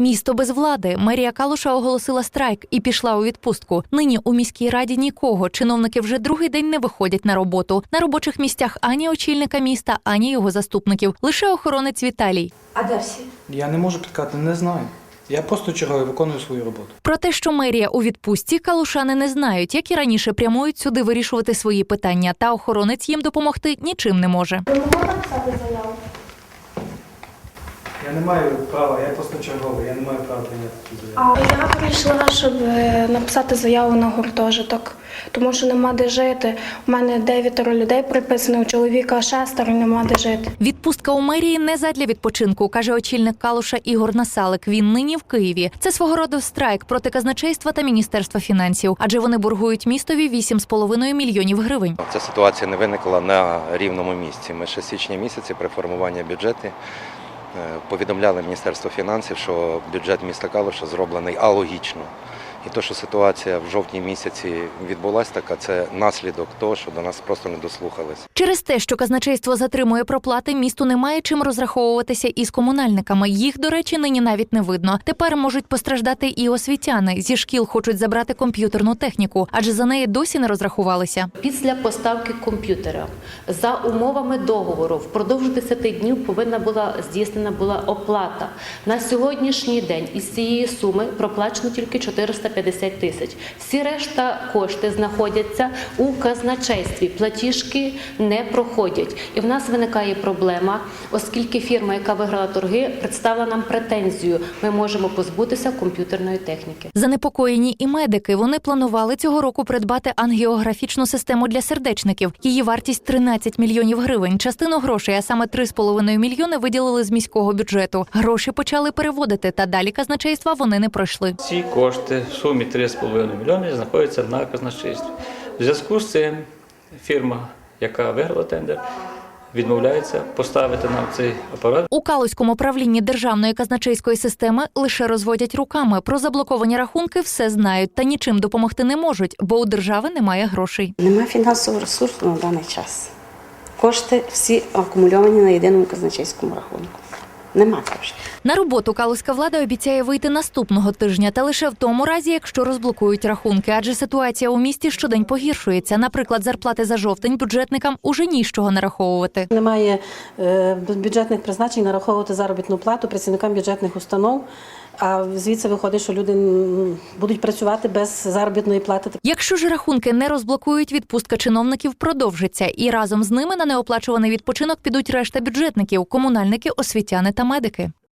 Місто без влади. Мерія Калуша оголосила страйк і пішла у відпустку. Нині у міській раді нікого. Чиновники вже другий день не виходять на роботу. На робочих місцях ані очільника міста, ані його заступників. Лише охоронець Віталій. А де всі? Я не можу підказати, не знаю. Я просто чергою виконую свою роботу. Про те, що мерія у відпустці, калушани не знають, як і раніше прямують сюди вирішувати свої питання. Та охоронець їм допомогти нічим не може. Ви могли написати заяву? Я не маю права, я просто черговий, я не маю права прийняти такі заяви. А я прийшла, щоб е, написати заяву на гуртожиток, тому що нема де жити. У мене дев'ятеро людей приписано, у чоловіка шестеро нема де жити. Відпустка у мерії не задля відпочинку, каже очільник Калуша Ігор Насалик. Він нині в Києві. Це свого роду страйк проти казначейства та міністерства фінансів, адже вони боргують містові 8,5 мільйонів гривень. Ця ситуація не виникла на рівному місці. Ми ще з січня місяці при формуванні бюджету повідомляли Міністерство фінансів, що бюджет міста Калуша зроблений алогічно. І то, що ситуація в жовтні місяці відбулася така, це наслідок того, що до нас просто не дослухались. Через те, що казначейство затримує проплати, місту немає чим розраховуватися із комунальниками. Їх, до речі, нині навіть не видно. Тепер можуть постраждати і освітяни. Зі шкіл хочуть забрати комп'ютерну техніку, адже за неї досі не розрахувалися. Після поставки комп'ютера за умовами договору впродовж 10 днів повинна була здійснена була оплата. На сьогоднішній день із цієї суми проплачено тільки 450 тисяч. Всі решта кошти знаходяться у казначействі. Платіжки не проходять. І в нас виникає проблема, оскільки фірма, яка виграла торги, представила нам претензію. Ми можемо позбутися комп'ютерної техніки. Занепокоєні і медики. Вони планували цього року придбати ангіографічну систему для сердечників. Її вартість 13 мільйонів гривень. Частину грошей, а саме 3,5 мільйони, виділили з міського бюджету. Гроші почали переводити, та далі казначейства вони не пройшли. Ці кошти сумі 3,5 мільйони знаходяться на казначействі. В зв'язку з цим фірма, яка виграла тендер, відмовляється поставити нам цей апарат. У Калузькому управлінні державної казначейської системи лише розводять руками. Про заблоковані рахунки все знають та нічим допомогти не можуть, бо у держави немає грошей. Нема фінансового ресурсу на даний час. Кошти всі акумульовані на єдиному казначейському рахунку. Нема коштів. На роботу калузька влада обіцяє вийти наступного тижня, та лише в тому разі, якщо розблокують рахунки, адже ситуація у місті щодень погіршується. Наприклад, зарплати за жовтень бюджетникам уже нічого нараховувати. Немає е, бюджетних призначень нараховувати заробітну плату працівникам бюджетних установ. А звідси виходить, що люди будуть працювати без заробітної плати. Якщо ж рахунки не розблокують, відпустка чиновників продовжиться, і разом з ними на неоплачуваний відпочинок підуть решта бюджетників, комунальники, освітяни та медики.